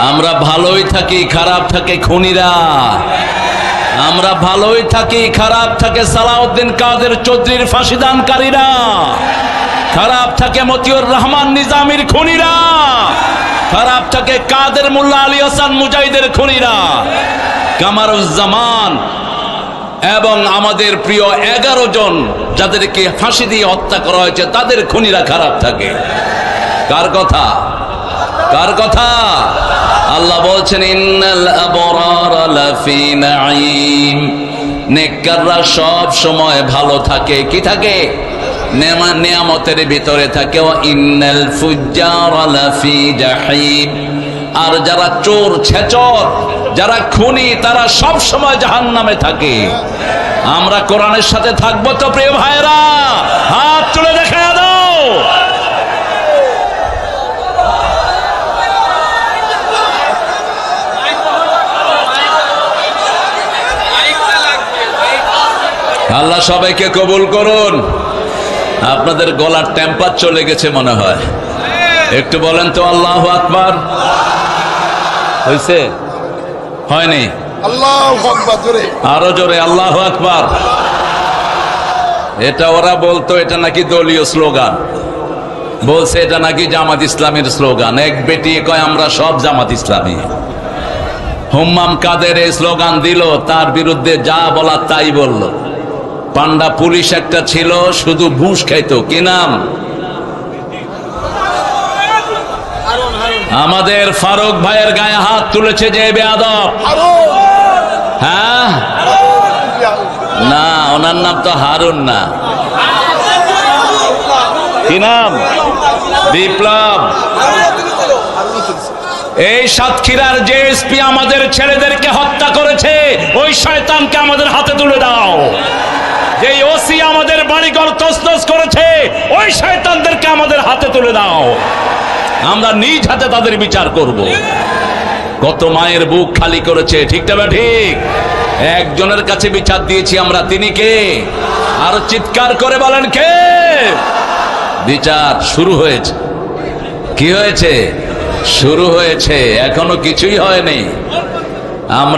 আমরা ভালোই থাকি, খারাপ থাকে খুনিরা। আমরা ভালোই থাকি, খারাপ থাকে সালাউদ্দিন কাদের চৌধুরীর ফাঁসিদানকারীরা। খারাপ থাকে মতিউর রহমান নিজামির খুনিরা। খারাপ থাকে কাদের মোল্লা আলী হাসান মুজাহিদের খুনিরা। কামারুজ্জামান এবং আমাদের প্রিয় এগারো জন যাদেরকে ফাঁসি দিয়ে হত্যা করা হয়েছে, তাদের খুনিরা খারাপ থাকে। কার কথা? কার কথা? আল্লাহ বলছেন, ইন্নাল আবরার লাফি নেককাররা সব সময় ভালো থাকে। কি থাকে? নেমা, নিয়ামতের ভিতরে থাকে ইন্নাল ফুজ্জার লাফি জাহিম। আর যারা চোর, ছেচর, যারা খুনি, তারা সব সময় জাহান্নামে থাকে। আমরা কোরআনের সাথে থাকব তো, প্রিয় ভাইরা হাত তুলে দেখা দাও আল্লাহ সবাইকে কবুল করুন। আপনাদের গলার টেম্পার চলে গেছে মনে হয়। একটু বলেন তো আল্লাহ আকবার। হয়েছে হয়নি? আরও জোরে আল্লাহ আকবার। এটা ওরা বলতো এটা নাকি দলীয় স্লোগান। বলছে এটা নাকি জামাত ইসলামের স্লোগান। এক বেটি কয় আমরা সব জামাত ইসলামী। হুম্মাম কাদের এই স্লোগান দিল তার বিরুদ্ধে যা বলার তাই বলল। পান্ডা পুলিশ একটা ছিল, শুধু ঘুষ খাইতো। কি নাম? আমাদের ফারুক ভাইয়ের গায়ে হাত তুলেছে যে বেয়াদব। হ্যাঁ? না, ওনার নাম তো হারুন না। কি নাম? বিপ্লব। এই সাতক্ষীরার যে আমাদের ছেলেদেরকে হত্যা করেছে। ওই শয়তানকে আমাদের হাতে তুলে দাও। যে ওসি আমাদের বাড়িঘর তসতস করেছে, ওই শয়তানদেরকে আমাদের হাতে তুলে দাও। আমরা নিজ হাতে তাদের বিচার করব। কত মায়ের বুক খালি করেছে ঠিক না ঠিক? একজনের কাছে বিচার দিয়েছি আমরা, তিনি কে? আর চিৎকার করে বলেন কে? বিচার শুরু হয়েছে। কি হয়েছে? শুরু হয়েছে, এখনও কিছুই হয়নি। আমরা